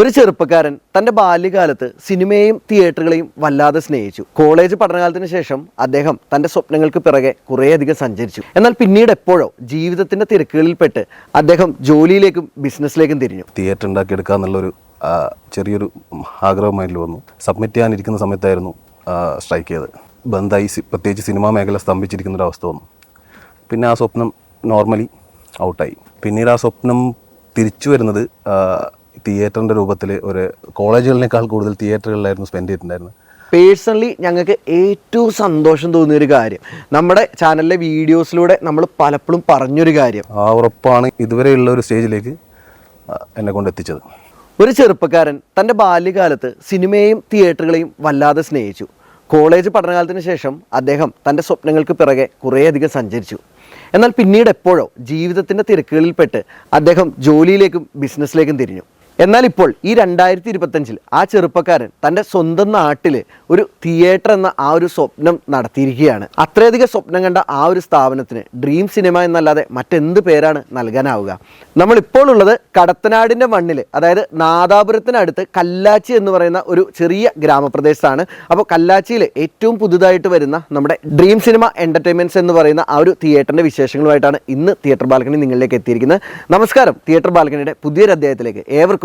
ഒരു ചെറുപ്പക്കാരൻ തന്റെ ബാല്യകാലത്ത് സിനിമയെയും തിയേറ്ററുകളെയും വല്ലാതെ സ്നേഹിച്ചു. കോളേജ് പഠനകാലത്തിന് ശേഷം അദ്ദേഹം തന്റെ സ്വപ്നങ്ങൾക്ക് പിറകെ കുറേയധികം സഞ്ചരിച്ചു. എന്നാൽ പിന്നീട് എപ്പോഴോ ജീവിതത്തിന്റെ തിരക്കുകളിൽപ്പെട്ട് അദ്ദേഹം ജോലിയിലേക്കും ബിസിനസ്സിലേക്കും തിരിഞ്ഞു. തിയേറ്റർ ഉണ്ടാക്കിയെടുക്കുക എന്നുള്ളൊരു ചെറിയൊരു ആഗ്രഹം വന്നു. സബ്മിറ്റ് ചെയ്യാനിരിക്കുന്ന സമയത്തായിരുന്നു സ്ട്രൈക്ക് ചെയ്തത്. ബന്ധായി പ്രത്യേകിച്ച് സിനിമാ മേഖല സ്തംഭിച്ചിരിക്കുന്ന ഒരു അവസ്ഥ വന്നു. പിന്നെ ആ സ്വപ്നം നോർമലി ഔട്ടായി. പിന്നീട് ആ സ്വപ്നം തിരിച്ചു വരുന്നത് തിയേറ്ററിന്റെ രൂപത്തിൽ ഒരു കോളേജുകളിനേക്കാൾ കൂടുതൽ തിയേറ്ററുകളിലായിരുന്നു സ്പെൻഡ് ചെയ്തിട്ടുണ്ടായിരുന്നത്. പേഴ്സണലി ഞങ്ങൾക്ക് ഏറ്റവും സന്തോഷം തോന്നിയ ഒരു കാര്യം നമ്മുടെ ചാനലിലെ വീഡിയോസിലൂടെ നമ്മൾ പലപ്പോഴും പറഞ്ഞൊരു കാര്യം. ആ ഉറപ്പാണ് ഇതുവരെയുള്ള ഒരു സ്റ്റേജിലേക്ക് എന്നെ കൊണ്ട് എത്തിച്ചത്. ഒരു ചെറുപ്പക്കാരൻ തന്റെ ബാല്യകാലത്ത് സിനിമയും തിയേറ്ററുകളെയും വല്ലാതെ സ്നേഹിച്ചു. കോളേജ് പഠനകാലത്തിന് ശേഷം അദ്ദേഹം തന്റെ സ്വപ്നങ്ങൾക്ക് പിറകെ കുറേയധികം സഞ്ചരിച്ചു. എന്നാൽ പിന്നീട് എപ്പോഴോ ജീവിതത്തിന്റെ തിരക്കുകളിൽപ്പെട്ട് അദ്ദേഹം ജോലിയിലേക്കും ബിസിനസ്സിലേക്കും തിരിഞ്ഞു. എന്നാൽ ഇപ്പോൾ ഈ രണ്ടായിരത്തി ഇരുപത്തഞ്ചിൽ ആ ചെറുപ്പക്കാരൻ തന്റെ സ്വന്തം നാട്ടിൽ ഒരു തിയേറ്റർ എന്ന ആ ഒരു സ്വപ്നം നടത്തിയിരിക്കുകയാണ്. അത്രയധികം സ്വപ്നം കണ്ട ആ ഒരു സ്ഥാപനത്തിന് ഡ്രീം സിനിമ എന്നല്ലാതെ മറ്റെന്ത് പേരാണ് നൽകാനാവുക? നമ്മളിപ്പോൾ ഉള്ളത് കടത്തനാടിന്റെ മണ്ണിൽ അതായത് നാദാപുരത്തിനടുത്ത് കല്ലാച്ചി എന്ന് പറയുന്ന ഒരു ചെറിയ ഗ്രാമപ്രദേശത്താണ്. അപ്പോൾ കല്ലാച്ചിയിൽ ഏറ്റവും പുതുതായിട്ട് വരുന്ന നമ്മുടെ ഡ്രീം സിനിമ എന്റർടൈൻമെന്റ്സ് എന്ന് പറയുന്ന ആ ഒരു തിയേറ്ററിന്റെ വിശേഷങ്ങളുമായിട്ടാണ് ഇന്ന് തിയേറ്റർ ബാൽക്കണി നിങ്ങളിലേക്ക് എത്തിയിരിക്കുന്നത്. നമസ്കാരം. തിയേറ്റർ ബാൽക്കണിയുടെ പുതിയൊരു അധ്യായത്തിലേക്ക് ഏവർക്കും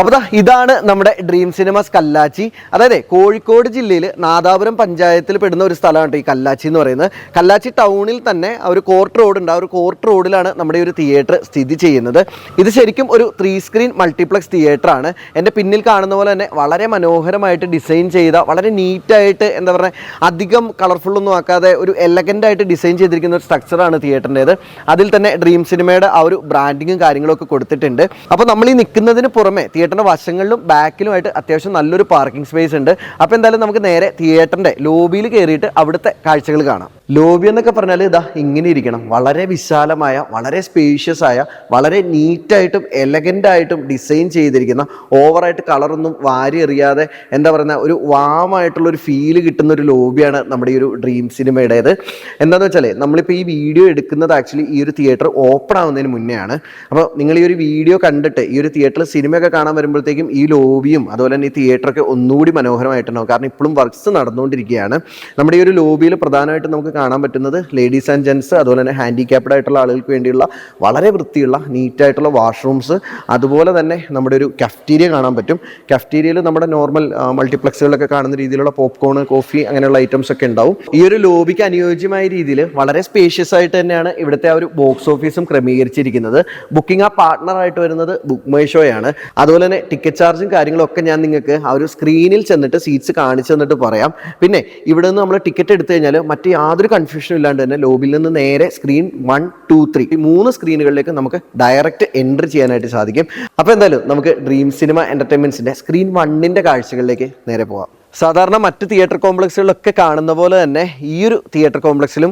അപ്പോൾ ഇതാണ് നമ്മുടെ ഡ്രീം സിനിമാസ് കല്ലാച്ചി. അതായത് കോഴിക്കോട് ജില്ലയിൽ നാദാപുരം പഞ്ചായത്തിൽ പെടുന്ന ഒരു സ്ഥലമാണ് ഈ കല്ലാച്ചി എന്ന് പറയുന്നത്. കല്ലാച്ചി ടൗണിൽ തന്നെ ഒരു കോർട്ട് റോഡ് ഉണ്ട്. ആ ഒരു കോർട്ട് റോഡിലാണ് നമ്മുടെ ഒരു തിയേറ്റർ സ്ഥിതി ചെയ്യുന്നത്. ഇത് ശരിക്കും ഒരു ത്രീ സ്ക്രീൻ മൾട്ടിപ്ലക്സ് തിയേറ്റർ ആണ്. എന്റെ പിന്നിൽ കാണുന്ന പോലെ തന്നെ വളരെ മനോഹരമായിട്ട് ഡിസൈൻ ചെയ്ത വളരെ നീറ്റായിട്ട് എന്താ പറയുക അധികം കളർഫുൾ ഒന്നും ആക്കാതെ ഒരു എലഗന്റായിട്ട് ഡിസൈൻ ചെയ്തിരിക്കുന്ന ഒരു സ്ട്രക്ചറാണ് തിയേറ്ററിന്റേത് അതിൽ തന്നെ ഡ്രീം സിനിമയുടെ ആ ഒരു ബ്രാൻഡിങ്ങും കാര്യങ്ങളൊക്കെ കൊടുത്തിട്ടുണ്ട്. അപ്പോൾ നമ്മൾ ഈ നിൽക്കുന്നതിന് പുറമെ തിയേറ്ററിന്റെ വശങ്ങളിലും ബാക്കിലുമായിട്ട് അത്യാവശ്യം നല്ലൊരു പാർക്കിംഗ് സ്പേസ് ഉണ്ട്. അപ്പോൾ എന്തായാലും നമുക്ക് നേരെ തിയേറ്ററിന്റെ ലോബിയിൽ കയറിയിട്ട് അവിടുത്തെ കാഴ്ചകൾ കാണാം. ലോബി എന്നൊക്കെ പറഞ്ഞാൽ ഇതാ ഇങ്ങനെ ഇരിക്കണം. വളരെ വിശാലമായ വളരെ സ്പേഷ്യസ് ആയ വളരെ നീറ്റായിട്ടും എലഗന്റ് ആയിട്ടും ഡിസൈൻ ചെയ്തിരിക്കുന്ന ഓവറായിട്ട് കളറൊന്നും വാരി എറിയാതെ എന്താ പറയുന്ന ഒരു വാമായിട്ടുള്ള ഒരു ഫീൽ കിട്ടുന്ന ഒരു ലോബിയാണ് നമ്മുടെ ഈ ഒരു ഡ്രീം സിനിമയുടേത് എന്താണെന്ന് വെച്ചാൽ നമ്മളിപ്പോൾ ഈ വീഡിയോ എടുക്കുന്നത് ആക്ച്വലി ഈ ഒരു തിയേറ്റർ ഓപ്പൺ ആവുന്നതിന് മുന്നേ ആണ് അപ്പോൾ നിങ്ങൾ ഈ ഒരു വീഡിയോ കണ്ടിട്ട് ഈ ഒരു തിയേറ്ററിൽ സിനിമയൊക്കെ കാണാൻ വരുമ്പോഴത്തേക്കും ഈ ലോബിയും അതുപോലെ തന്നെ ഈ തിയേറ്ററൊക്കെ ഒന്നുകൂടി മനോഹരമായിട്ടുണ്ടാവും കാരണം ഇപ്പോഴും വർക്ക്സ് നടന്നുകൊണ്ടിരിക്കുകയാണ്. നമ്മുടെ ഈ ഒരു ലോബിയിൽ പ്രധാനമായിട്ടും നമുക്ക് കാണാൻ പറ്റുന്നത് ലേഡീസ് ആൻഡ് ജെൻസ് അതുപോലെ തന്നെ ഹാൻഡിക്യാപ്ഡ് ആയിട്ടുള്ള ആളുകൾക്ക് വേണ്ടിയുള്ള വളരെ വൃത്തിയുള്ള നീറ്റായിട്ടുള്ള വാഷ്റൂംസ് അതുപോലെ തന്നെ നമ്മുടെ ഒരു കഫ്റ്റീരിയ കാണാൻ പറ്റും. കഫ്റ്റീരിയയിൽ നമ്മുടെ നോർമൽ മൾട്ടിപ്ലക്സുകളിലൊക്കെ കാണുന്ന രീതിയിലുള്ള പോപ്കോൺ കോഫി അങ്ങനെയുള്ള ഐറ്റംസ് ഒക്കെ ഉണ്ടാവും. ഈ ഒരു ലോബിക്ക് അനുയോജ്യമായ രീതിയിൽ വളരെ സ്പേഷ്യസ് ആയിട്ട് തന്നെയാണ് ഇവിടുത്തെ ആ ഒരു ബോക്സ് ഓഫീസും ക്രമീകരിച്ചിരിക്കുന്നത്. ബുക്കിംഗ് ആ പാർട്ട്ണർ ആയിട്ട് വരുന്നത് ബുക്ക് മൈ ഷോ ആണ്. അതുപോലെ തന്നെ ടിക്കറ്റ് ചാർജും കാര്യങ്ങളൊക്കെ ഞാൻ നിങ്ങൾക്ക് ആ ഒരു സ്ക്രീനിൽ ചെന്നിട്ട് സീറ്റ്സ് കാണിച്ചു തന്നിട്ട് പറയാം. പിന്നെ ഇവിടെ നിന്ന് നമ്മൾ ടിക്കറ്റ് എടുത്തു കഴിഞ്ഞാൽ മറ്റ് യാതൊരു കൺഫ്യൂഷനും ഇല്ലാണ്ട് തന്നെ ലോബിയിൽ നിന്ന് നേരെ സ്ക്രീൻ വൺ ടു ത്രീ ഈ മൂന്ന് സ്ക്രീനുകളിലേക്ക് നമുക്ക് ഡയറക്റ്റ് എൻട്രി ചെയ്യാനായിട്ട് സാധിക്കും. അപ്പോൾ എന്തായാലും നമുക്ക് ഡ്രീം സിനിമ എന്റർടൈൻമെന്റ്സിന്റെ സ്ക്രീൻ വണ്ണിന്റെ കാഴ്ചകളിലേക്ക് നേരെ പോവാം. സാധാരണ മറ്റ് തിയേറ്റർ കോംപ്ലക്സുകളിലൊക്കെ കാണുന്ന പോലെ തന്നെ ഈ ഒരു തിയേറ്റർ കോംപ്ലക്സിലും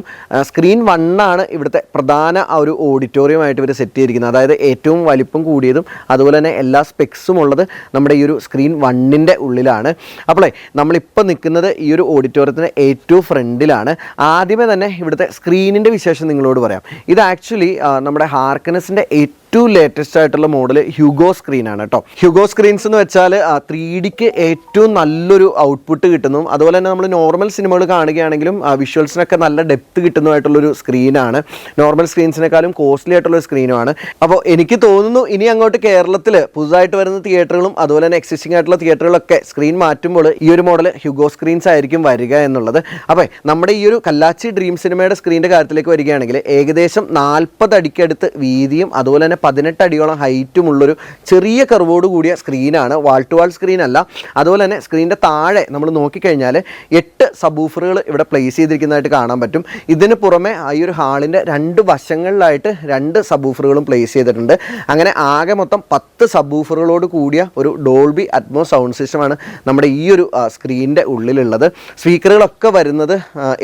സ്ക്രീൻ വണ്ണാണ് ഇവിടുത്തെ പ്രധാന ആ ഒരു ഓഡിറ്റോറിയമായിട്ട് ഇവർ സെറ്റ് ചെയ്തിരിക്കുന്നത്. അതായത് ഏറ്റവും വലിപ്പം കൂടിയതും അതുപോലെ തന്നെ എല്ലാ സ്പെക്സും ഉള്ളത് നമ്മുടെ ഈ ഒരു സ്ക്രീൻ വണ്ണിന്റെ ഉള്ളിലാണ്. അപ്പോളേ നമ്മളിപ്പോൾ നിൽക്കുന്നത് ഈ ഒരു ഓഡിറ്റോറിയത്തിന്റെ ഏറ്റവും ഫ്രണ്ടിലാണ്. ആദ്യമേ തന്നെ ഇവിടുത്തെ സ്ക്രീനിന്റെ വിശേഷം നിങ്ങളോട് പറയാം. ഇത് ആക്ച്വലി നമ്മുടെ ഹാർക്കനസിന്റെ ഏറ്റവും ലേറ്റസ്റ്റ് ആയിട്ടുള്ള മോഡൽ ഹ്യൂഗോ സ്ക്രീൻ ആണ് കേട്ടോ ഹ്യൂഗോ സ്ക്രീൻസ് എന്ന് വെച്ചാൽ ത്രീ ഡിക്ക് ഏറ്റവും നല്ലൊരു ഔട്ട്പുട്ട് കിട്ടുന്നു. അതുപോലെ തന്നെ നമ്മൾ നോർമൽ സിനിമകൾ കാണുകയാണെങ്കിലും വിഷ്വൽസിനൊക്കെ നല്ല ഡെപ്ത് കിട്ടുന്നതായിട്ടുള്ളൊരു സ്ക്രീനാണ് നോർമൽ സ്ക്രീൻസിനേക്കാളും കോസ്റ്റ്ലി ആയിട്ടുള്ള സ്ക്രീനുമാണ് അപ്പോൾ എനിക്ക് തോന്നുന്നു ഇനി അങ്ങോട്ട് കേരളത്തിൽ പുതുതായിട്ട് വരുന്ന തിയേറ്ററുകളും അതുപോലെ തന്നെ എക്സിസ്റ്റിംഗ് ആയിട്ടുള്ള തിയേറ്ററുകളൊക്കെ സ്ക്രീൻ മാറ്റുമ്പോൾ ഈ ഒരു മോഡൽ ഹ്യൂഗോ സ്ക്രീൻസ് ആയിരിക്കും വരിക എന്നുള്ളത്. അപ്പോൾ നമ്മുടെ ഈ ഒരു കല്ലാച്ചി ഡ്രീം സിനിമയുടെ സ്ക്രീനിന്റെ കാര്യത്തിലേക്ക് വരികയാണെങ്കിൽ ഏകദേശം നാൽപ്പത് അടിക്കടുത്ത് വീതിയും അതുപോലെ തന്നെ പതിനെട്ട് അടിയോളം ഹൈറ്റുമുള്ളൊരു ചെറിയ കർവോട് കൂടിയ സ്ക്രീനാണ്. വാൾ ടു വാൾ സ്ക്രീൻ അല്ല. അതുപോലെ തന്നെ സ്ക്രീനിന്റെ താഴെ നമ്മൾ നോക്കിക്കഴിഞ്ഞാൽ എട്ട് സബൂഫറുകൾ ഇവിടെ പ്ലേസ് ചെയ്തിരിക്കുന്നതായിട്ട് കാണാൻ പറ്റും. ഇതിന് പുറമെ ഈ ഒരു ഹാളിന്റെ രണ്ട് വശങ്ങളിലായിട്ട് രണ്ട് സബൂഫറുകളും പ്ലേസ് ചെയ്തിട്ടുണ്ട്. അങ്ങനെ ആകെ മൊത്തം പത്ത് സബൂഫറുകളോട് കൂടിയ ഒരു ഡോൾബി അറ്റ്മോ സൗണ്ട് സിസ്റ്റമാണ് നമ്മുടെ ഈ ഒരു സ്ക്രീനിന്റെ ഉള്ളിലുള്ളത്. സ്പീക്കറുകളൊക്കെ വരുന്നത്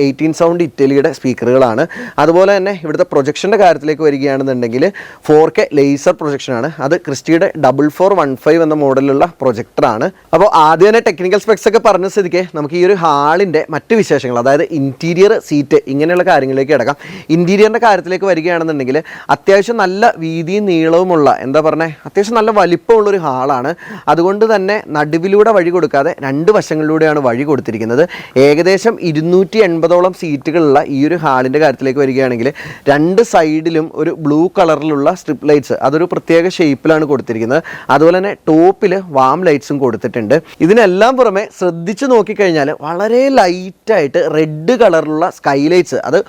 എയ്റ്റീൻ സൗണ്ട് ഇറ്റലിയുടെ സ്പീക്കറുകളാണ്. അതുപോലെ തന്നെ ഇവിടുത്തെ പ്രൊജക്ഷന്റെ കാര്യത്തിലേക്ക് വരികയാണെന്നുണ്ടെങ്കിൽ ഫോർ കെ ലേസർ പ്രൊജക്ഷനാണ് അത് ക്രിസ്റ്റിയുടെ ഡബിൾ ഫോർ വൺ ഫൈവ് എന്ന മോഡലിലുള്ള പ്രൊജക്ടറാണ് അപ്പോൾ ആദ്യം തന്നെ ടെക്നിക്കൽ സ്പെക്സ് ഒക്കെ പറഞ്ഞ സ്ഥിതിക്ക് നമുക്ക് ഈ ഒരു ഹാളിന്റെ മറ്റ് വിശേഷങ്ങൾ അതായത് ഇന്റീരിയർ സീറ്റ് ഇങ്ങനെയുള്ള കാര്യങ്ങളിലേക്ക് കിടക്കാം. ഇന്റീരിയറിന്റെ കാര്യത്തിലേക്ക് വരികയാണെന്നുണ്ടെങ്കിൽ അത്യാവശ്യം നല്ല വീതിയും നീളവുമുള്ള എന്താ പറഞ്ഞത് അത്യാവശ്യം നല്ല വലിപ്പമുള്ളൊരു ഹാളാണ്. അതുകൊണ്ട് തന്നെ നടുവിലൂടെ വഴി കൊടുക്കാതെ രണ്ട് വശങ്ങളിലൂടെയാണ് വഴി കൊടുത്തിരിക്കുന്നത്. ഏകദേശം ഇരുന്നൂറ്റി എൺപതോളം സീറ്റുകളുള്ള ഈ ഒരു ഹാളിന്റെ കാര്യത്തിലേക്ക് വരികയാണെങ്കിൽ രണ്ട് സൈഡിലും ഒരു ബ്ലൂ കളറിലുള്ള സ്ട്രിപ്പ് ലൈറ്റ്സ് അതൊരു പ്രത്യേക ഷേപ്പിലാണ് കൊടുത്തിരിക്കുന്നത്. അതുപോലെ തന്നെ ടോപ്പിൽ വാം ലൈറ്റ്സും കൊടുത്തിട്ടുണ്ട്. ഇതിനെല്ലാം പുറമെ ശ്രദ്ധിച്ച് നോക്കിക്കഴിഞ്ഞാൽ വളരെ ലൈറ്റായിട്ട് റെഡ് കളറിലുള്ള സ്കൈ ലൈറ്റ്സ് അത്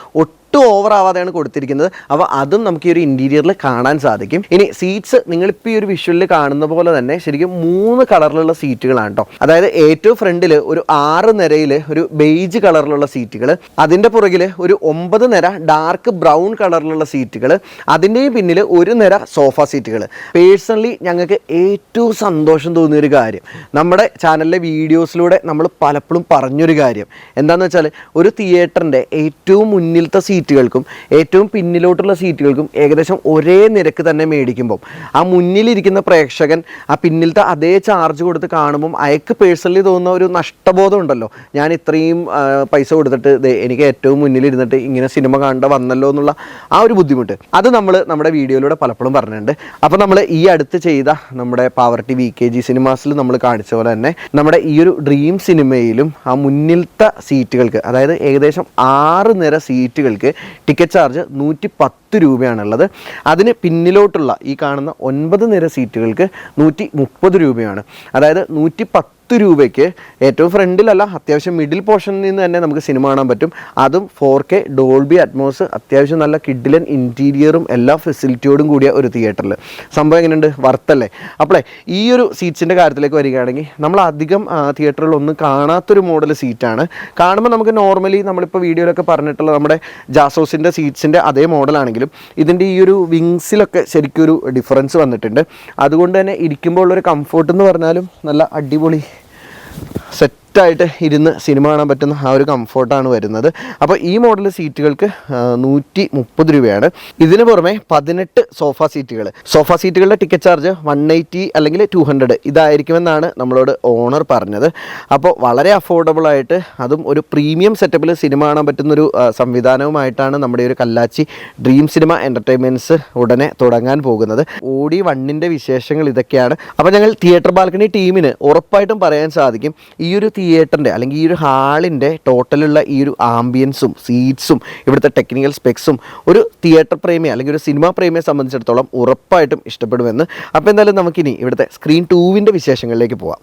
ഒട്ടും ഓവർ ആവാതെയാണ് കൊടുത്തിരിക്കുന്നത്. അപ്പോൾ അതും നമുക്ക് ഈ ഒരു ഇന്റീരിയറിൽ കാണാൻ സാധിക്കും. ഇനി സീറ്റ്സ് നിങ്ങളിപ്പോൾ ഈ ഒരു വിഷ്വലിൽ കാണുന്ന പോലെ തന്നെ ശരിക്കും മൂന്ന് കളറിലുള്ള സീറ്റുകളാണ് കേട്ടോ അതായത് ഏറ്റവും ഫ്രണ്ടിൽ ഒരു ആറ് നിരയിൽ ഒരു ബെയ്ജ് കളറിലുള്ള സീറ്റുകൾ അതിന്റെ പുറകിൽ ഒരു ഒമ്പത് നിര ഡാർക്ക് ബ്രൗൺ കളറിലുള്ള സീറ്റുകൾ അതിന്റെയും പിന്നിൽ ഒരു നിര സോഫ സീറ്റുകൾ പേഴ്സണലി ഞങ്ങൾക്ക് ഏറ്റവും സന്തോഷം തോന്നിയൊരു കാര്യം നമ്മുടെ ചാനലിലെ വീഡിയോസിലൂടെ നമ്മൾ പലപ്പോഴും പറഞ്ഞൊരു കാര്യം. എന്താണെന്ന് വെച്ചാൽ ഒരു തിയേറ്ററിന്റെ ഏറ്റവും മുന്നിലത്തെ സീറ്റുകൾക്കും ഏറ്റവും പിന്നിലോട്ടുള്ള സീറ്റുകൾക്കും ഏകദേശം ഒരേ നിരക്ക് തന്നെ മേടിക്കുമ്പം ആ മുന്നിലിരിക്കുന്ന പ്രേക്ഷകൻ ആ പിന്നിലത്തെ അതേ ചാർജ് കൊടുത്ത് കാണുമ്പം അയക്ക് പേഴ്സണലി തോന്നുന്ന ഒരു നഷ്ടബോധം ഉണ്ടല്ലോ. ഞാൻ ഇത്രയും പൈസ കൊടുത്തിട്ട് എനിക്ക് ഏറ്റവും മുന്നിലിരുന്നിട്ട് ഇങ്ങനെ സിനിമ കാണേണ്ട വന്നല്ലോ എന്നുള്ള ആ ഒരു ബുദ്ധിമുട്ട്. അത് നമ്മൾ നമ്മുടെ വീഡിയോയിലൂടെ പലപ്പോഴും പറഞ്ഞിട്ടുണ്ട്. അപ്പോൾ നമ്മൾ ഈ അടുത്ത് ചെയ്ത നമ്മുടെ പാവർട്ടി വി കെ ജി സിനിമാസിൽ നമ്മൾ കാണിച്ച പോലെ തന്നെ നമ്മുടെ ഈ ഒരു ഡ്രീം സിനിമയിലും ആ മുന്നിലത്തെ സീറ്റുകൾക്ക് അതായത് ഏകദേശം ആറ് നിര സീറ്റുകൾക്ക് ടിക്കറ്റ് ചാർജ് നൂറ്റി പത്ത് രൂപയാണുള്ളത്. അതിന് പിന്നിലോട്ടുള്ള ഈ കാണുന്ന ഒൻപത് നിര സീറ്റുകൾക്ക് നൂറ്റി മുപ്പത് രൂപയാണ്. അതായത് നൂറ്റി പത്ത് രൂപയ്ക്ക് ഏറ്റവും ഫ്രണ്ടിലല്ല അത്യാവശ്യം മിഡിൽ പോർഷനിൽ നിന്ന് തന്നെ നമുക്ക് സിനിമ കാണാൻ പറ്റും. അതും ഫോർ കെ ഡോൾബി അറ്റ്മോസ് അത്യാവശ്യം നല്ല കിഡിലൻ ഇന്റീരിയറും എല്ലാ ഫെസിലിറ്റിയോടും കൂടിയ ഒരു തിയേറ്ററിൽ സംഭവം എങ്ങനെയുണ്ട്? വർത്തല്ലേ അപ്പോളേ ഈ ഒരു സീറ്റ്സിന്റെ കാര്യത്തിലേക്ക് വരികയാണെങ്കിൽ നമ്മൾ അധികം തിയേറ്ററിൽ ഒന്നും കാണാത്തൊരു മോഡൽ സീറ്റാണ് കാണുമ്പോൾ നമുക്ക് നോർമലി നമ്മളിപ്പോൾ വീഡിയോയിലൊക്കെ പറഞ്ഞിട്ടുള്ള നമ്മുടെ ജാസോസിന്റെ സീറ്റ്സിന്റെ അതേ മോഡലാണെങ്കിലും ഇതിന്റെ ഈ ഒരു വിങ്സിലൊക്കെ ശരിക്കും ഒരു ഡിഫറൻസ് വന്നിട്ടുണ്ട്. അതുകൊണ്ട് തന്നെ ഇരിക്കുമ്പോൾ ഉള്ളൊരു കംഫോർട്ട് എന്ന് പറഞ്ഞാലും നല്ല അടിപൊളി സെറ്റായിട്ട് ഇരുന്ന് സിനിമ കാണാൻ പറ്റുന്ന ആ ഒരു കംഫോർട്ടാണ് വരുന്നത്. അപ്പോൾ ഈ മോഡൽ സീറ്റുകൾക്ക് നൂറ്റി മുപ്പത് രൂപയാണ്. ഇതിന് പുറമെ പതിനെട്ട് സോഫ സീറ്റുകൾ സോഫ സീറ്റുകളുടെ ടിക്കറ്റ് ചാർജ് വൺ എയ്റ്റി അല്ലെങ്കിൽ ടു ഹൺഡ്രഡ് ഇതായിരിക്കുമെന്നാണ് നമ്മളോട് ഓണർ പറഞ്ഞത്. അപ്പോൾ വളരെ അഫോർഡബിൾ ആയിട്ട് അതും ഒരു പ്രീമിയം സെറ്റപ്പിൽ സിനിമ കാണാൻ പറ്റുന്നൊരു സംവിധാനവുമായിട്ടാണ് നമ്മുടെ ഒരു കല്ലാച്ചി ഡ്രീം സിനിമ എന്റർടൈൻമെന്റ്സ് ഉടനെ തുടങ്ങാൻ പോകുന്നത്. ഓടി വണ്ണിന്റെ വിശേഷങ്ങൾ ഇതൊക്കെയാണ്. അപ്പോൾ ഞങ്ങൾ തിയേറ്റർ ബാൽക്കണി ടീമിന് ഉറപ്പായിട്ടും പറയാൻ സാധിക്കും ഈ ഒരു തിയേറ്ററിന്റെ അല്ലെങ്കിൽ ഈ ഒരു ഹാളിന്റെ ടോട്ടലുള്ള ഈ ഒരു ആംബിയൻസും സീറ്റ്സും ഇവിടുത്തെ ടെക്നിക്കൽ സ്പെക്സും ഒരു തിയേറ്റർ പ്രേമിയെ അല്ലെങ്കിൽ ഒരു സിനിമാ പ്രേമിയെ സംബന്ധിച്ചിടത്തോളം ഉറപ്പായിട്ടും ഇഷ്ടപ്പെടുമെന്ന്. അപ്പോൾ എന്തായാലും നമുക്കിനി ഇവിടുത്തെ സ്ക്രീൻ ടൂവിന്റെ വിശേഷങ്ങളിലേക്ക് പോവാം.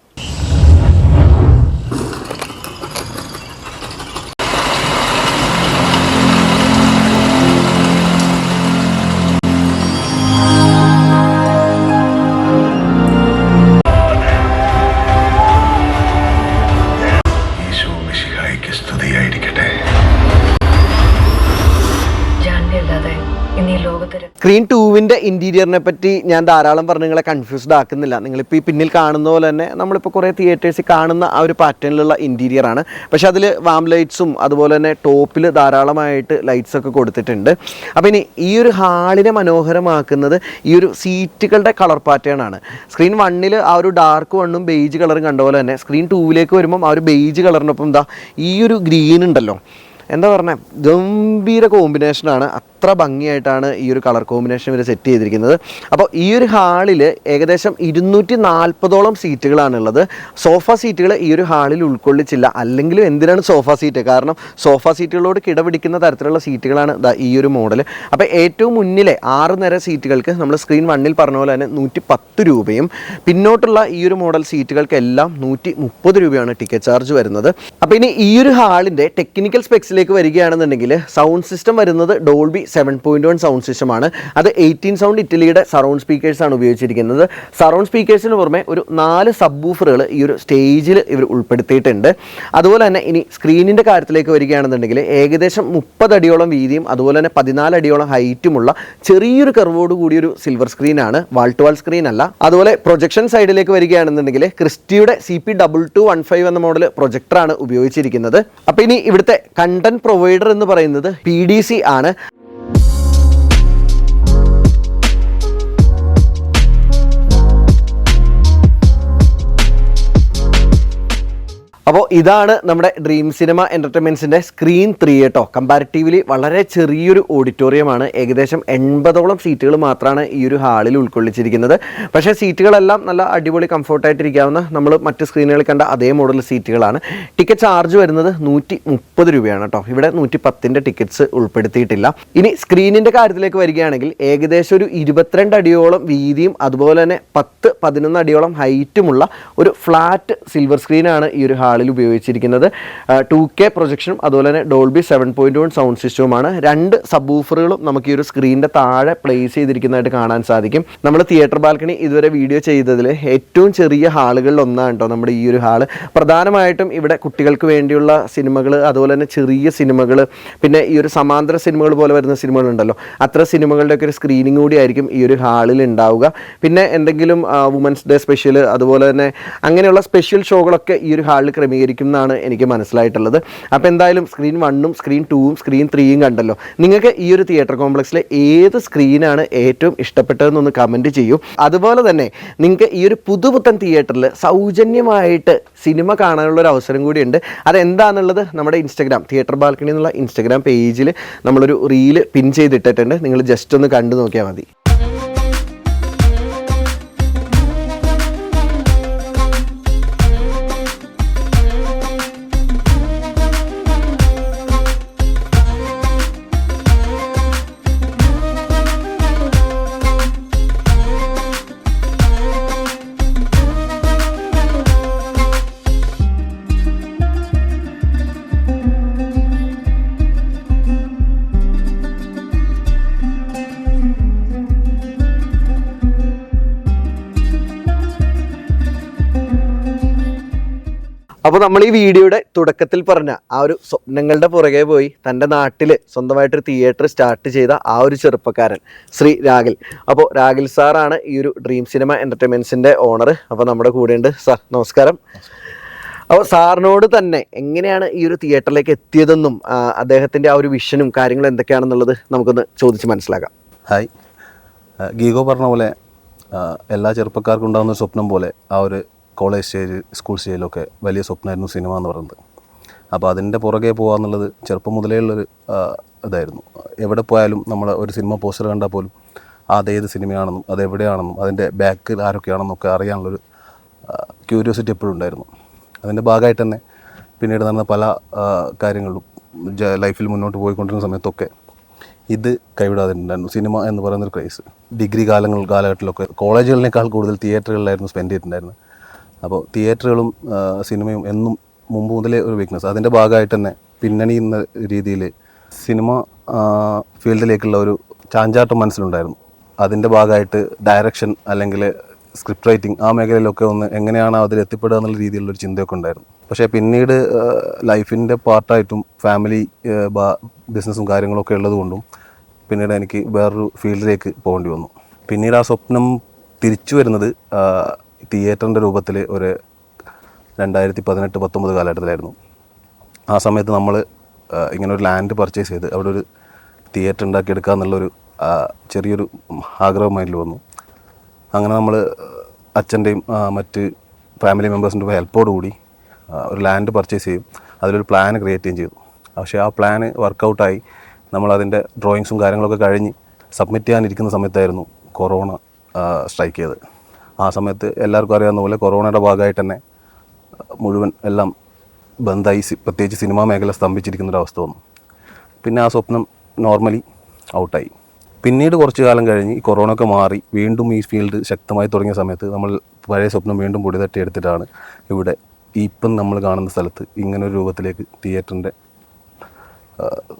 സ്ക്രീൻ ടൂവിന്റെ ഇന്റീരിയറിനെ പറ്റി ഞാൻ ധാരാളം പറഞ്ഞ് നിങ്ങളെ കൺഫ്യൂസ്ഡ് ആക്കുന്നില്ല. നിങ്ങളിപ്പോൾ ഈ പിന്നിൽ കാണുന്ന പോലെ തന്നെ നമ്മളിപ്പോൾ കുറേ തിയേറ്റേഴ്സിൽ കാണുന്ന ആ ഒരു പാറ്റേണിലുള്ള ഇന്റീരിയറാണ് പക്ഷെ അതിൽ വാം ലൈറ്റ്സും അതുപോലെ തന്നെ ടോപ്പിൽ ധാരാളമായിട്ട് ലൈറ്റ്സ് ഒക്കെ കൊടുത്തിട്ടുണ്ട്. അപ്പോൾ ഇനി ഈ ഒരു ഹാളിനെ മനോഹരമാക്കുന്നത് ഈ ഒരു സീറ്റുകളുടെ കളർ പാറ്റേൺ ആണ്. സ്ക്രീൻ വണ്ണിൽ ആ ഒരു ഡാർക്ക് വണ്ണും ബെയ്ജ് കളറും കണ്ട പോലെ തന്നെ സ്ക്രീൻ ടൂവിലേക്ക് വരുമ്പം ആ ഒരു ബെയ്ജ് കളറിനൊപ്പം എന്താ ഈ ഒരു ഗ്രീൻ ഉണ്ടല്ലോ. എന്താ പറഞ്ഞ ഗംഭീര കോമ്പിനേഷനാണ് അത്ര ഭംഗിയായിട്ടാണ് ഈ ഒരു കളർ കോമ്പിനേഷൻ ഇവർ സെറ്റ് ചെയ്തിരിക്കുന്നത്. അപ്പോൾ ഈ ഒരു ഹാളിൽ ഏകദേശം ഇരുന്നൂറ്റി നാൽപ്പതോളം സീറ്റുകളാണുള്ളത് സോഫ സീറ്റുകൾ ഈ ഒരു ഹാളിൽ ഉൾക്കൊള്ളിച്ചില്ല. അല്ലെങ്കിലും എന്തിനാണ് സോഫ സീറ്റ് കാരണം സോഫ സീറ്റുകളോട് കിടപിടിക്കുന്ന തരത്തിലുള്ള സീറ്റുകളാണ് ഈ ഒരു മോഡൽ അപ്പോൾ ഏറ്റവും മുന്നിലെ ആറ് നിര സീറ്റുകൾക്ക് നമ്മൾ സ്ക്രീൻ വണ്ണിൽ പറഞ്ഞ പോലെ തന്നെ നൂറ്റി പത്ത് രൂപയും പിന്നോട്ടുള്ള ഈ ഒരു മോഡൽ സീറ്റുകൾക്കെല്ലാം നൂറ്റി മുപ്പത് രൂപയാണ് ടിക്കറ്റ് ചാർജ് വരുന്നത്. അപ്പോൾ ഇനി ഈ ഒരു ഹാളിന്റെ ടെക്നിക്കൽ സ്പെക്സിലേക്ക് വരികയാണെന്നുണ്ടെങ്കിൽ സൗണ്ട് സിസ്റ്റം വരുന്നത് Dolby seven point one sound സിസ്റ്റമാണ് അത് എയ്റ്റീൻ സൗണ്ട് ഇറ്റലിയുടെ സറൗണ്ട് സ്പീക്കേഴ്സാണ് ഉപയോഗിച്ചിരിക്കുന്നത്. സറൗണ്ട് സ്പീക്കേഴ്സിന് പുറമെ ഒരു നാല് സബ് ബൂഫറുകൾ ഈ ഒരു സ്റ്റേജിൽ ഇവർ ഉൾപ്പെടുത്തിയിട്ടുണ്ട്. അതുപോലെ തന്നെ ഇനി സ്ക്രീനിന്റെ കാര്യത്തിലേക്ക് വരികയാണെന്നുണ്ടെങ്കിൽ ഏകദേശം മുപ്പതടിയോളം വീതിയും അതുപോലെ തന്നെ പതിനാലടിയോളം ഹൈറ്റുമുള്ള ചെറിയൊരു കർവോട് കൂടിയൊരു സിൽവർ സ്ക്രീനാണ് വാൾ ടു വാൾ സ്ക്രീൻ അല്ല. അതുപോലെ പ്രൊജക്ഷൻ സൈഡിലേക്ക് വരികയാണെന്നുണ്ടെങ്കിൽ ക്രിസ്റ്റിയുടെ C P double two one five എന്ന മോഡൽ പ്രൊജക്ടറാണ് ഉപയോഗിച്ചിരിക്കുന്നത്. അപ്പോൾ ഇനി ഇവിടുത്തെ കണ്ടന്റ് പ്രൊവൈഡർ എന്ന് പറയുന്നത് പി ഡി സി ആണ്. അപ്പോൾ ഇതാണ് നമ്മുടെ ഡ്രീം സിനിമ എന്റർടൈൻമെന്റ്സിന്റെ സ്ക്രീൻ ത്രീ കേട്ടോ. കമ്പാരിറ്റീവ്ലി വളരെ ചെറിയൊരു ഓഡിറ്റോറിയമാണ് ഏകദേശം എൺപതോളം സീറ്റുകൾ മാത്രമാണ് ഈ ഒരു ഹാളിൽ ഉൾക്കൊള്ളിച്ചിരിക്കുന്നത്. പക്ഷേ സീറ്റുകളെല്ലാം നല്ല അടിപൊളി കംഫർട്ടായിട്ടിരിക്കാവുന്ന നമ്മൾ മറ്റ് സ്ക്രീനുകളിൽ കണ്ട അതേ മോഡൽ സീറ്റുകളാണ് ടിക്കറ്റ് ചാർജ് വരുന്നത് നൂറ്റി മുപ്പത് രൂപയാണ് കേട്ടോ. ഇവിടെ നൂറ്റി പത്തിന്റെ ടിക്കറ്റ്സ് ഉൾപ്പെടുത്തിയിട്ടില്ല. ഇനി സ്ക്രീനിന്റെ കാര്യത്തിലേക്ക് വരികയാണെങ്കിൽ ഏകദേശം ഒരു ഇരുപത്തിരണ്ട് അടിയോളം വീതിയും അതുപോലെ തന്നെ പത്ത് പതിനൊന്ന് അടിയോളം ഹൈറ്റുമുള്ള ഒരു ഫ്ലാറ്റ് സിൽവർ സ്ക്രീനാണ് ഈ ഒരു ഹാളിൽ ഉപയോഗിച്ചിരിക്കുന്നത്. ടു കെ പ്രൊജക്ഷനും അതുപോലെ തന്നെ Dolby seven point one sound സിസ്റ്റവുമാണ് രണ്ട് സബ് ഊഫറുകളും നമുക്ക് ഈ ഒരു സ്ക്രീനിന്റെ താഴെ പ്ലേസ് ചെയ്തിരിക്കുന്നതായിട്ട് കാണാൻ സാധിക്കും. നമ്മൾ തിയേറ്റർ ബാൽക്കണി ഇതുവരെ വീഡിയോ ചെയ്തതിൽ ഏറ്റവും ചെറിയ ഹാളുകളിൽ ഒന്നാണ് കേട്ടോ നമ്മുടെ ഈ ഒരു ഹാൾ. പ്രധാനമായിട്ടും ഇവിടെ കുട്ടികൾക്ക് വേണ്ടിയുള്ള സിനിമകൾ അതുപോലെ തന്നെ ചെറിയ സിനിമകൾ പിന്നെ ഈ ഒരു സമാന്തര സിനിമകൾ പോലെ വരുന്ന സിനിമകളുണ്ടല്ലോ. അത്ര സിനിമകളുടെ ഒക്കെ ഒരു സ്ക്രീനിങ് കൂടി ആയിരിക്കും ഈ ഒരു ഹാളിൽ ഉണ്ടാവുക. പിന്നെ എന്തെങ്കിലും വുമൻസ് ഡേ സ്പെഷ്യൽ അതുപോലെ തന്നെ അങ്ങനെയുള്ള സ്പെഷ്യൽ ഷോകളൊക്കെ ഈ ഒരു ഹാളിൽ ക്രമീകരിക്കും എന്നാണ് എനിക്ക് മനസ്സിലായിട്ടുള്ളത്. അപ്പോൾ എന്തായാലും സ്ക്രീൻ വണ്ണും സ്ക്രീൻ ടൂവും സ്ക്രീൻ ത്രീയും കണ്ടല്ലോ. നിങ്ങൾക്ക് ഈ ഒരു തിയേറ്റർ കോംപ്ലക്സിലെ ഏത് സ്ക്രീനാണ് ഏറ്റവും ഇഷ്ടപ്പെട്ടതെന്നൊന്ന് കമന്റ് ചെയ്യൂ. അതുപോലെ തന്നെ നിങ്ങൾക്ക് ഈ ഒരു പുതുപുത്തൻ തിയേറ്ററിൽ സൗജന്യമായിട്ട് സിനിമ കാണാനുള്ള ഒരു അവസരം കൂടിയുണ്ട്. അതെന്താണെന്നുള്ളത് നമ്മുടെ ഇൻസ്റ്റഗ്രാം തിയേറ്റർ ബാൽക്കണി എന്നുള്ള ഇൻസ്റ്റഗ്രാം പേജിൽ നമ്മളൊരു റീൽ പിൻ ചെയ്തിട്ടിട്ടുണ്ട്. നിങ്ങൾ ജസ്റ്റ് ഒന്ന് കണ്ടു നോക്കിയാൽ മതി. അപ്പോൾ നമ്മൾ ഈ വീഡിയോയുടെ തുടക്കത്തിൽ പറഞ്ഞ ആ ഒരു സ്വപ്നങ്ങളുടെ പുറകെ പോയി തന്റെ നാട്ടിൽ സ്വന്തമായിട്ടൊരു തിയേറ്റർ സ്റ്റാർട്ട് ചെയ്ത ആ ഒരു ചെറുപ്പക്കാരൻ ശ്രീ രാഗിൽ. അപ്പോൾ രാഗിൽ സാറാണ് ഈ ഒരു ഡ്രീം സിനിമ എന്റർടൈൻമെന്റ്സിന്റെ ഓണർ അപ്പോൾ നമ്മുടെ കൂടെയുണ്ട്. സാർ നമസ്കാരം. അപ്പോൾ സാറിനോട് തന്നെ എങ്ങനെയാണ് ഈ ഒരു തിയേറ്ററിലേക്ക് എത്തിയതെന്നും അദ്ദേഹത്തിന്റെ ആ ഒരു വിഷനും കാര്യങ്ങളും എന്തൊക്കെയാണെന്നുള്ളത് നമുക്കൊന്ന് ചോദിച്ച് മനസ്സിലാക്കാം. ഹായ് ഗീഗോ പറഞ്ഞ പോലെ എല്ലാ ചെറുപ്പക്കാർക്കും ഉണ്ടാകുന്ന സ്വപ്നം പോലെ ആ ഒരു കോളേജ് സ്റ്റേജ് സ്കൂൾ സ്റ്റേജിലൊക്കെ വലിയ സ്വപ്നമായിരുന്നു സിനിമ എന്ന് പറയുന്നത്. അപ്പോൾ അതിന്റെ പുറകെ പോകുക എന്നുള്ളത് ചെറുപ്പം മുതലേ ഉള്ളൊരു ഇതായിരുന്നു. എവിടെ പോയാലും നമ്മൾ ഒരു സിനിമ പോസ്റ്റർ കണ്ടാൽ പോലും അതേത് സിനിമയാണെന്നും അതെവിടെയാണെന്നും അതിന്റെ ബാക്കിൽ ആരൊക്കെയാണെന്നൊക്കെ അറിയാനുള്ളൊരു ക്യൂരിയോസിറ്റി എപ്പോഴും ഉണ്ടായിരുന്നു. അതിന്റെ ഭാഗമായിട്ട് തന്നെ പിന്നീട് നടന്ന പല കാര്യങ്ങളും ലൈഫിൽ മുന്നോട്ട് പോയിക്കൊണ്ടിരുന്ന സമയത്തൊക്കെ ഇത് കൈവിടാതിട്ടുണ്ടായിരുന്നു. സിനിമ എന്ന് പറയുന്നൊരു ക്രൈസ് ഡിഗ്രി കാലങ്ങൾ കാലഘട്ടത്തിലൊക്കെ കോളേജുകളിനേക്കാൾ കൂടുതൽ തിയേറ്ററുകളിലായിരുന്നു സ്പെൻഡ് ചെയ്തിട്ടുണ്ടായിരുന്നത്. അപ്പോൾ തിയേറ്ററുകളും സിനിമയും എന്നും മുമ്പ് മുതലേ ഒരു വീക്ക്നെസ് അതിന്റെ ഭാഗമായിട്ട് തന്നെ പിന്നണി എന്ന രീതിയിൽ സിനിമ ഫീൽഡിലേക്കുള്ള ഒരു ചാഞ്ചാട്ടം മനസ്സിലുണ്ടായിരുന്നു. അതിന്റെ ഭാഗമായിട്ട് ഡയറക്ഷൻ അല്ലെങ്കിൽ സ്ക്രിപ്റ്റ് റൈറ്റിംഗ് ആ മേഖലയിലൊക്കെ ഒന്ന് എങ്ങനെയാണ് അതിൽ എത്തിപ്പെടുക എന്നുള്ള രീതിയിലുള്ള ഒരു ചിന്തയൊക്കെ ഉണ്ടായിരുന്നു. പക്ഷേ പിന്നീട് ലൈഫിന്റെ പാർട്ടായിട്ടും ഫാമിലി ബിസിനസ്സും കാര്യങ്ങളൊക്കെ ഉള്ളതുകൊണ്ടും പിന്നീട് എനിക്ക് വേറൊരു ഫീൽഡിലേക്ക് പോകേണ്ടി വന്നു. പിന്നീട് ആ സ്വപ്നം തിരിച്ചു വരുന്നത് തിയേറ്ററിന്റെ രൂപത്തിൽ ഒരു രണ്ടായിരത്തി പതിനെട്ട് പത്തൊമ്പത് കാലഘട്ടത്തിലായിരുന്നു. ആ സമയത്ത് നമ്മൾ ഇങ്ങനെ ഒരു ലാൻഡ് പർച്ചേസ് ചെയ്ത് അവിടെ ഒരു തിയേറ്റർ ഉണ്ടാക്കിയെടുക്കുക എന്നുള്ളൊരു ചെറിയൊരു ആഗ്രഹം മൈൻഡിൽ വന്നു. അങ്ങനെ നമ്മൾ അച്ഛന്റെയും മറ്റ് ഫാമിലി മെമ്പേഴ്സിന്റെ ഹെൽപ്പോട് കൂടി ഒരു ലാൻഡ് പർച്ചേസ് ചെയ്യും അതിലൊരു പ്ലാൻ ക്രിയേറ്റ് ചെയ്യും ചെയ്തു. പക്ഷേ ആ പ്ലാൻ വർക്കൗട്ടായി നമ്മളതിന്റെ ഡ്രോയിങ്സും കാര്യങ്ങളൊക്കെ കഴിഞ്ഞ് സബ്മിറ്റ് ചെയ്യാനിരിക്കുന്ന സമയത്തായിരുന്നു കൊറോണ സ്ട്രൈക്ക് ചെയ്തത്. ആ സമയത്ത് എല്ലാവർക്കും അറിയാവുന്ന പോലെ കൊറോണയുടെ ഭാഗമായിട്ട് തന്നെ മുഴുവൻ എല്ലാം ബന്ധായി പ്രത്യേകിച്ച് സിനിമാ മേഖല സ്തംഭിച്ചിരിക്കുന്ന ഒരു അവസ്ഥ വന്നു. പിന്നെ ആ സ്വപ്നം നോർമലി ഔട്ടായി പിന്നീട് കുറച്ച് കാലം കഴിഞ്ഞ് ഈ കൊറോണ ഒക്കെ മാറി വീണ്ടും ഈ ഫീൽഡ് ശക്തമായി തുടങ്ങിയ സമയത്ത് നമ്മൾ പഴയ സ്വപ്നം വീണ്ടും പൊടി തട്ടി എടുത്തിട്ടാണ് ഇവിടെ ഇപ്പം നമ്മൾ കാണുന്ന സ്ഥലത്ത് ഇങ്ങനെ ഒരു രൂപത്തിലേക്ക് തിയേറ്ററിന്റെ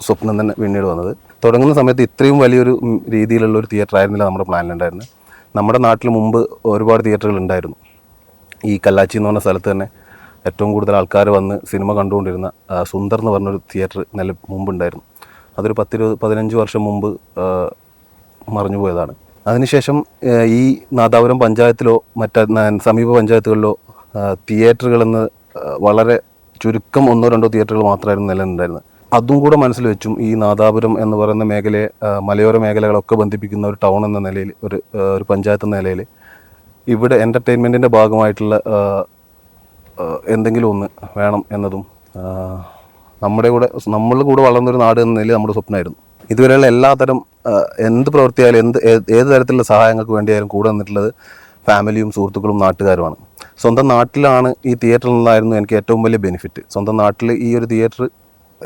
സ്വപ്നം തന്നെ പിന്നീട് വന്നത്. തുടങ്ങുന്ന സമയത്ത് ഇത്രയും വലിയൊരു രീതിയിലുള്ള ഒരു തിയേറ്റർ ആയിരുന്നില്ല നമ്മുടെ പ്ലാനിലുണ്ടായിരുന്നത് നമ്മുടെ നാട്ടിൽ മുമ്പ് ഒരുപാട് തിയേറ്ററുകൾ ഉണ്ടായിരുന്നു. ഈ കല്ലാച്ചി എന്ന് പറഞ്ഞ സ്ഥലത്ത് തന്നെ ഏറ്റവും കൂടുതൽ ആൾക്കാർ വന്ന് സിനിമ കണ്ടുകൊണ്ടിരുന്ന സുന്ദർ എന്ന് പറഞ്ഞൊരു തിയേറ്റർ നല്ല മുമ്പുണ്ടായിരുന്നു അതൊരു പത്തിരുപത് പതിനഞ്ച് വർഷം മുമ്പ് മറിഞ്ഞു പോയതാണ്. അതിനുശേഷം ഈ നാദാപുരം പഞ്ചായത്തിലോ മറ്റ സമീപ പഞ്ചായത്തുകളിലോ തിയേറ്ററുകളെന്ന് വളരെ ചുരുക്കം ഒന്നോ രണ്ടോ തിയേറ്ററുകൾ മാത്രമായിരുന്നു നിലനിന്നുണ്ടായിരുന്നത് അതും കൂടെ മനസ്സിൽ വെച്ചും ഈ നാദാപുരം എന്ന് പറയുന്ന മേഖലയെ മലയോര മേഖലകളൊക്കെ ബന്ധിപ്പിക്കുന്ന ഒരു ടൗൺ എന്ന നിലയിൽ ഒരു ഒരു പഞ്ചായത്ത് എന്ന നിലയിൽ ഇവിടെ എന്റർടൈൻമെന്റിന്റെ ഭാഗമായിട്ടുള്ള എന്തെങ്കിലും ഒന്ന് വേണം എന്നതും നമ്മുടെ കൂടെ നമ്മളുടെ കൂടെ വളർന്നൊരു നാട് എന്ന നിലയിൽ നമ്മുടെ സ്വപ്നമായിരുന്നു. ഇതുവരെയുള്ള എല്ലാതരം ആ, എന്ത് പ്രവൃത്തിയായാലും എന്ത് ഏത് തരത്തിലുള്ള സഹായങ്ങൾക്ക് വേണ്ടിയായാലും കൂടെ നിന്നിട്ടുള്ളത് ഫാമിലിയും സുഹൃത്തുക്കളും നാട്ടുകാരുമാണ്. സ്വന്തം നാട്ടിലാണ് ഈ തിയേറ്ററിൽ നിന്നായിരുന്നു എനിക്ക് ഏറ്റവും വലിയ ബെനിഫിറ്റ് സ്വന്തം നാട്ടിൽ ഈ ഒരു തിയേറ്റർ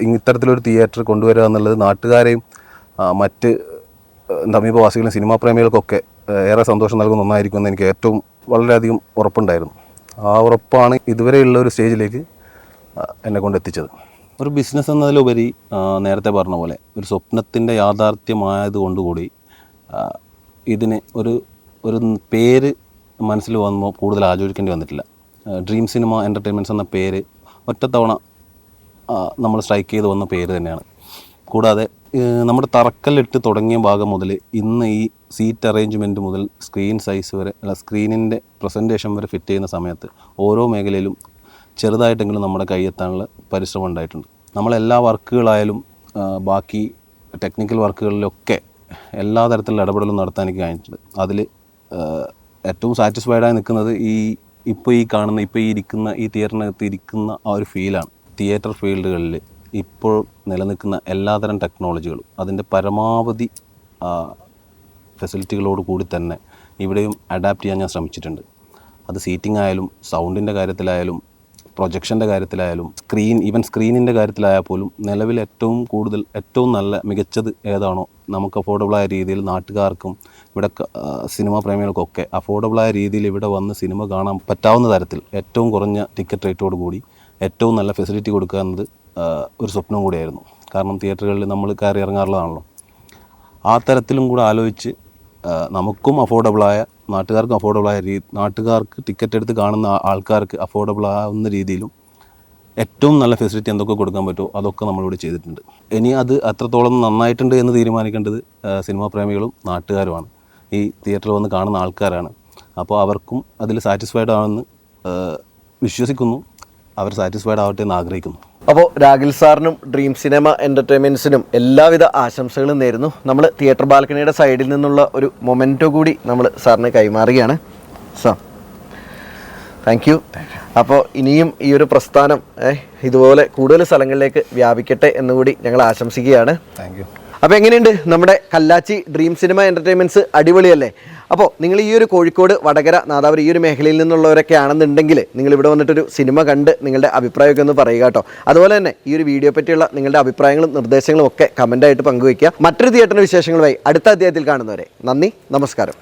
ഇത്തരത്തിലൊരു തിയേറ്റർ കൊണ്ടുവരിക എന്നുള്ളത് നാട്ടുകാരെയും മറ്റ് സമീപവാസികളും സിനിമാ പ്രേമികൾക്കൊക്കെ ഏറെ സന്തോഷം നൽകുന്ന ഒന്നായിരിക്കും എന്ന് എനിക്ക് ഏറ്റവും വളരെയധികം ഉറപ്പുണ്ടായിരുന്നു. ആ ഉറപ്പാണ് ഇതുവരെയുള്ള ഒരു സ്റ്റേജിലേക്ക് എന്നെ കൊണ്ട് എത്തിച്ചത് ഒരു ബിസിനസ് എന്നതിലുപരി നേരത്തെ പറഞ്ഞ പോലെ ഒരു സ്വപ്നത്തിന്റെ യാഥാർത്ഥ്യമായത് കൊണ്ടുകൂടി ഇതിന് ഒരു ഒരു പേര് മനസ്സിൽ വന്നപ്പോൾ കൂടുതൽ ആലോചിക്കേണ്ടി വന്നിട്ടില്ല. ഡ്രീം സിനിമ എന്റർടൈൻമെന്റ്സ് എന്ന പേര് ഒറ്റത്തവണ നമ്മൾ സ്ട്രൈക്ക് ചെയ്ത് വന്ന പേര് തന്നെയാണ്. കൂടാതെ നമ്മുടെ തറക്കല്ലിട്ട് തുടങ്ങിയ ഭാഗം മുതൽ ഇന്ന് ഈ സീറ്റ് അറേഞ്ച്മെന്റ് മുതൽ സ്ക്രീൻ സൈസ് വരെ അല്ല സ്ക്രീനിന്റെ പ്രസന്റേഷൻ വരെ ഫിറ്റ് ചെയ്യുന്ന സമയത്ത് ഓരോ മേഖലയിലും ചെറുതായിട്ടെങ്കിലും നമ്മുടെ കൈയെത്താനുള്ള പരിശ്രമം ഉണ്ടായിട്ടുണ്ട്. നമ്മളെല്ലാ വർക്കുകളായാലും ബാക്കി ടെക്നിക്കൽ വർക്കുകളിലൊക്കെ എല്ലാ തരത്തിലുള്ള ഇടപെടലും നടത്താൻ എനിക്ക് കഴിഞ്ഞിട്ടുണ്ട്. അതിൽ ഏറ്റവും സാറ്റിസ്ഫൈഡായി നിൽക്കുന്നത് ഈ ഇപ്പോൾ ഈ കാണുന്ന ഇപ്പോൾ ഈ ഇരിക്കുന്ന ഈ തിയേറ്ററിനകത്ത് ഇരിക്കുന്ന ആ ഒരു ഫീലാണ് തിയേറ്റർ ഫീൽഡുകളിൽ ഇപ്പോൾ നിലനിൽക്കുന്ന എല്ലാതരം ടെക്നോളജികളും അതിന്റെ പരമാവധി ഫെസിലിറ്റികളോട് കൂടി തന്നെ ഇവിടെയും അഡാപ്റ്റ് ചെയ്യാൻ ഞാൻ ശ്രമിച്ചിട്ടുണ്ട്. അത് സീറ്റിംഗ് ആയാലും സൗണ്ടിന്റെ കാര്യത്തിലായാലും പ്രൊജക്ഷന്റെ കാര്യത്തിലായാലും സ്ക്രീൻ ഈവൻ സ്ക്രീനിന്റെ കാര്യത്തിലായാൽ പോലും നിലവിൽ ഏറ്റവും കൂടുതൽ ഏറ്റവും നല്ല മികച്ചത് ഏതാണോ നമുക്ക് അഫോർഡബിളായ രീതിയിൽ നാട്ടുകാർക്കും ഇവിടെ സിനിമാ പ്രേമികൾക്കൊക്കെ അഫോർഡബിളായ രീതിയിൽ ഇവിടെ വന്ന് സിനിമ കാണാൻ പറ്റാവുന്ന തരത്തിൽ ഏറ്റവും കുറഞ്ഞ ടിക്കറ്റ് റേറ്റോട് കൂടി ഏറ്റവും നല്ല ഫെസിലിറ്റി കൊടുക്കുക എന്നത് ഒരു സ്വപ്നം കൂടിയായിരുന്നു. കാരണം തിയേറ്ററുകളിൽ നമ്മൾ കയറി ഇറങ്ങാറുള്ളതാണല്ലോ. ആ തരത്തിലും കൂടെ ആലോചിച്ച് നമുക്കും അഫോർഡബിളായ നാട്ടുകാർക്കും അഫോർഡബിളായ രീതി നാട്ടുകാർക്ക് ടിക്കറ്റ് എടുത്ത് കാണുന്ന ആൾക്കാർക്ക് അഫോർഡബിൾ ആവുന്ന രീതിയിലും ഏറ്റവും നല്ല ഫെസിലിറ്റി എന്തൊക്കെ കൊടുക്കാൻ പറ്റുമോ അതൊക്കെ നമ്മളിവിടെ ചെയ്തിട്ടുണ്ട്. ഇനി അത് അത്രത്തോളം നന്നായിട്ടുണ്ട് എന്ന് തീരുമാനിക്കേണ്ടത് സിനിമാ പ്രേമികളും നാട്ടുകാരുമാണ്. ഈ തിയേറ്ററിൽ വന്ന് കാണുന്ന ആൾക്കാരാണ്. അപ്പോൾ അവർക്കും അതിൽ സാറ്റിസ്ഫൈഡ് ആണെന്ന് വിശ്വസിക്കുന്നു. അവർ സാറ്റിസ്ഫൈഡ് ആവട്ടെ എന്ന് ആഗ്രഹിക്കുന്നു. അപ്പോൾ രാഗിൽ സാറിനും ഡ്രീം സിനിമ എന്റർടൈൻമെന്റ്സിനും എല്ലാവിധ ആശംസകളും നേരുന്നു. നമ്മൾ തിയേറ്റർ ബാൽക്കണിയുടെ സൈഡിൽ നിന്നുള്ള ഒരു മൊമെന്റോ കൂടി നമ്മൾ സാറിന് കൈമാറുകയാണ്. സാർ താങ്ക് യു അപ്പോൾ ഇനിയും ഈ ഒരു പ്രസ്ഥാനം ഇതുപോലെ കൂടുതൽ സ്ഥലങ്ങളിലേക്ക് വ്യാപിക്കട്ടെ എന്നുകൂടി ഞങ്ങൾ ആശംസിക്കുകയാണ്. താങ്ക് യു അപ്പോൾ എങ്ങനെയുണ്ട് നമ്മുടെ കല്ലാച്ചി ഡ്രീം സിനിമ എന്റർടൈൻമെന്റ്സ് അടിപൊളിയല്ലേ? അപ്പോൾ നിങ്ങൾ ഈ ഒരു കോഴിക്കോട് വടകര നാദാപുരം ഈ ഒരു മേഖലയിൽ നിന്നുള്ളവരൊക്കെ ആണെന്നുണ്ടെങ്കിൽ നിങ്ങൾ ഇവിടെ വന്നിട്ടൊരു സിനിമ കണ്ട് നിങ്ങളുടെ അഭിപ്രായമൊക്കെ ഒന്ന് പറയുക കേട്ടോ. അതുപോലെ തന്നെ ഈ ഒരു വീഡിയോ പറ്റിയുള്ള നിങ്ങളുടെ അഭിപ്രായങ്ങളും നിർദ്ദേശങ്ങളും ഒക്കെ കമന്റായിട്ട് പങ്കുവയ്ക്കുക. മറ്റൊരു തിയേറ്ററിന്റെ വിശേഷങ്ങളുമായി അടുത്ത അധ്യായത്തിൽ കാണുന്നവരെ നന്ദി നമസ്കാരം.